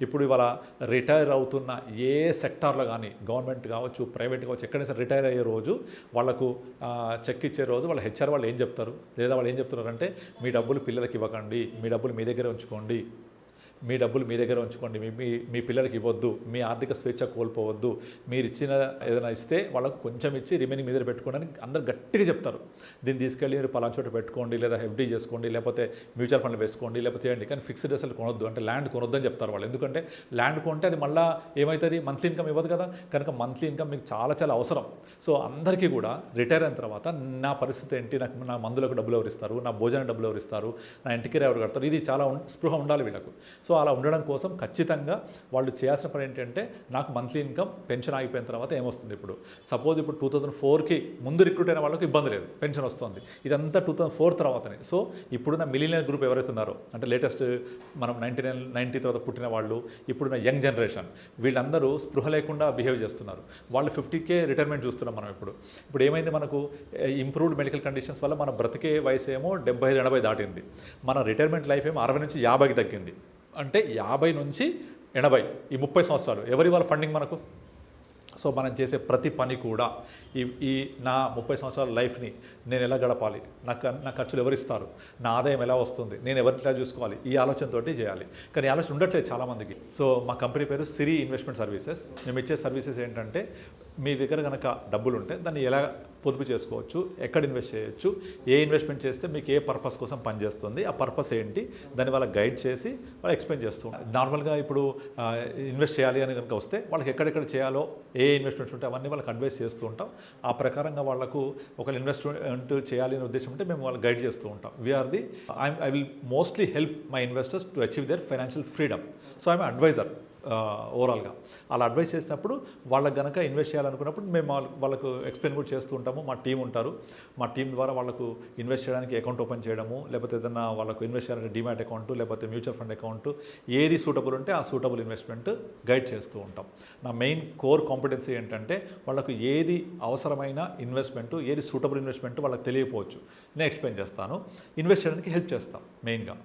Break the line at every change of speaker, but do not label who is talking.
ఇప్పుడు ఇవాళ రిటైర్ అవుతున్న ఏ సెక్టార్లో కానీ గవర్నమెంట్ కావచ్చు ప్రైవేట్ కావచ్చు ఎక్కడైనా సరే రిటైర్ అయ్యే రోజు వాళ్ళకు చెక్ ఇచ్చే రోజు వాళ్ళ హెచ్ఆర్ వాళ్ళు ఏం చెప్తారు? లేదా వాళ్ళు ఏం చెప్తున్నారంటే మీ డబ్బులు పిల్లలకి ఇవ్వకండి మీ డబ్బులు మీ దగ్గర ఉంచుకోండి మీ డబ్బులు మీ దగ్గర ఉంచుకోండి మీ మీ మీ పిల్లలకి ఇవ్వద్దు మీ ఆర్థిక స్వేచ్ఛ కోల్పోవద్దు మీరు ఇచ్చిన ఏదైనా ఇస్తే వాళ్ళకు కొంచెం ఇచ్చి రిమైనింగ్ మీద పెట్టుకోండి అని అందరు గట్టిగా చెప్తారు. దీన్ని తీసుకెళ్ళి మీరు పలానా చోట పెట్టుకోండి లేదా ఎఫ్డీ చేసుకోండి లేకపోతే మ్యూచువల్ ఫండ్ వేసుకోండి లేకపోతే చేయండి కానీ ఫిక్స్డ్ అసలు కొనొద్దు అంటే ల్యాండ్ కొనొద్దు అని చెప్తారు వాళ్ళు. ఎందుకంటే ల్యాండ్ కొంటే అది మళ్ళీ ఏమవుతుంది? మంత్లీ ఇన్కమ్ ఇవ్వదు కదా? కనుక మంత్లీ ఇన్కమ్ మీకు చాలా చాలా అవసరం. సో అందరికీ కూడా రిటైర్ అయిన తర్వాత నా పరిస్థితి ఏంటి? నాకు నా మందులకు డబ్బులు ఎవరు ఇస్తారు? నా భోజనం డబ్బులు ఎవరు ఇస్తారు? నా ఇంటికి ఎవరు కడతారు? ఇది చాలా స్పృహ ఉండాలి వీళ్ళకు. సో అలా ఉండడం కోసం ఖచ్చితంగా వాళ్ళు చేయాల్సిన పని ఏంటంటే నాకు మంత్లీ ఇన్కమ్ పెన్షన్ ఆగిపోయిన తర్వాత ఏమొస్తుంది ఇప్పుడు? సపోజ్ ఇప్పుడు టూ థౌజండ్ ఫోర్కి ముందు రిక్రూట్ అయిన వాళ్ళకి ఇబ్బంది లేదు పెన్షన్ వస్తుంది. ఇదంతా టూ థౌసండ్ ఫోర్ తర్వాతనే. సో ఇప్పుడున్న మిలినియర్ గ్రూప్ ఎవరైతే ఉన్నారో అంటే లేటెస్ట్ మనం నైన్టీ నైన్ నైన్టీ తర్వాత పుట్టిన వాళ్ళు ఇప్పుడున్న యంగ్ జనరేషన్ వీళ్ళందరూ స్పృహ లేకుండా బిహేవ్ చేస్తున్నారు. వాళ్ళు ఫిఫ్టీకే రిటైర్మెంట్ చూస్తున్నాం మనం ఇప్పుడు. ఇప్పుడు ఏమైంది మనకు? ఇంప్రూవ్డ్ మెడికల్ కండిషన్స్ వల్ల మన బ్రతికే వయసు ఏమో డెబ్బై ఐదు ఎనభై దాటింది. మన రిటైర్మెంట్ లైఫ్ ఏమో అరవై నుంచి యాభైకి తగ్గింది. అంటే యాభై నుంచి ఎనభై ఈ ముప్పై సంవత్సరాలు. ఎవరి వాళ్ళ ఫండింగ్ మనకు? సో మనం చేసే ప్రతి పని కూడా ఈ ఈ నా ముప్పై సంవత్సరాల లైఫ్ని నేను ఎలా గడపాలి? నా నా ఖర్చులు ఎవరిస్తారు నా ఆదాయం ఎలా వస్తుంది? నేను ఎవరిలా చూసుకోవాలి? ఈ ఆలోచనతోటి చేయాలి. కానీ ఆలోచన ఉండట్లేదు చాలామందికి. సో మా కంపెనీ పేరు సిరి ఇన్వెస్ట్మెంట్ సర్వీసెస్. మేము ఇచ్చే సర్వీసెస్ ఏంటంటే మీ దగ్గర కనుక డబ్బులు ఉంటే దాన్ని ఎలా పొదుపు చేసుకోవచ్చు? ఎక్కడ ఇన్వెస్ట్ చేయొచ్చు? ఏ ఇన్వెస్ట్మెంట్ చేస్తే మీకు ఏ పర్పస్ కోసం పనిచేస్తుంది ఆ పర్పస్ ఏంటి? దాన్ని వాళ్ళకి గైడ్ చేసి వాళ్ళు ఎక్స్ప్లెయిన్ చేస్తూ నార్మల్గా ఇప్పుడు ఇన్వెస్ట్ చేయాలి అని కనుక వస్తే వాళ్ళకి ఎక్కడెక్కడ చేయాలో ఏ ఏ ఇన్వెస్ట్మెంట్స్ ఉంటాయి అవన్నీ వాళ్ళకి అడ్వైస్ చేస్తూ ఉంటాం. ఆ ప్రకారంగా వాళ్ళకు ఒక ఇన్వెస్ట్మెంట్ చేయాలి అనే ఉద్దేశం ఉంటే మేము వాళ్ళకి గైడ్ చేస్తూ ఉంటాం. We are the I I will mostly help my investors to achieve their financial freedom so I'm advisor ఓవరాల్గా. అలా అడ్వైస్ చేసినప్పుడు వాళ్ళకి గనక ఇన్వెస్ట్ చేయాలనుకున్నప్పుడు మేము వాళ్ళకు ఎక్స్ప్లెయిన్ కూడా చేస్తూ ఉంటాము. మా టీం ఉంటారు. మా టీం ద్వారా వాళ్ళకు ఇన్వెస్ట్ చేయడానికి అకౌంట్ ఓపెన్ చేయడము లేకపోతే ఏదైనా వాళ్ళకు ఇన్వెస్ట్ చేయాలంటే డిమాట్ అకౌంట్ లేకపోతే మ్యూచువల్ ఫండ్ అకౌంట్ ఏది సూటబుల్ ఉంటే ఆ సూటబుల్ ఇన్వెస్ట్మెంట్ గైడ్ చేస్తూ ఉంటాం. నా మెయిన్ కోర్ కాంపిటెన్సీ ఏంటంటే వాళ్ళకు ఏది అవసరమైన ఇన్వెస్ట్మెంట్ ఏది సూటబుల్ ఇన్వెస్ట్మెంట్ వాళ్ళకి తెలియకపోవచ్చు. నేను ఎక్స్ప్లెయిన్ చేస్తాను. ఇన్వెస్ట్ చేయడానికి హెల్ప్ చేస్తాం మెయిన్గా.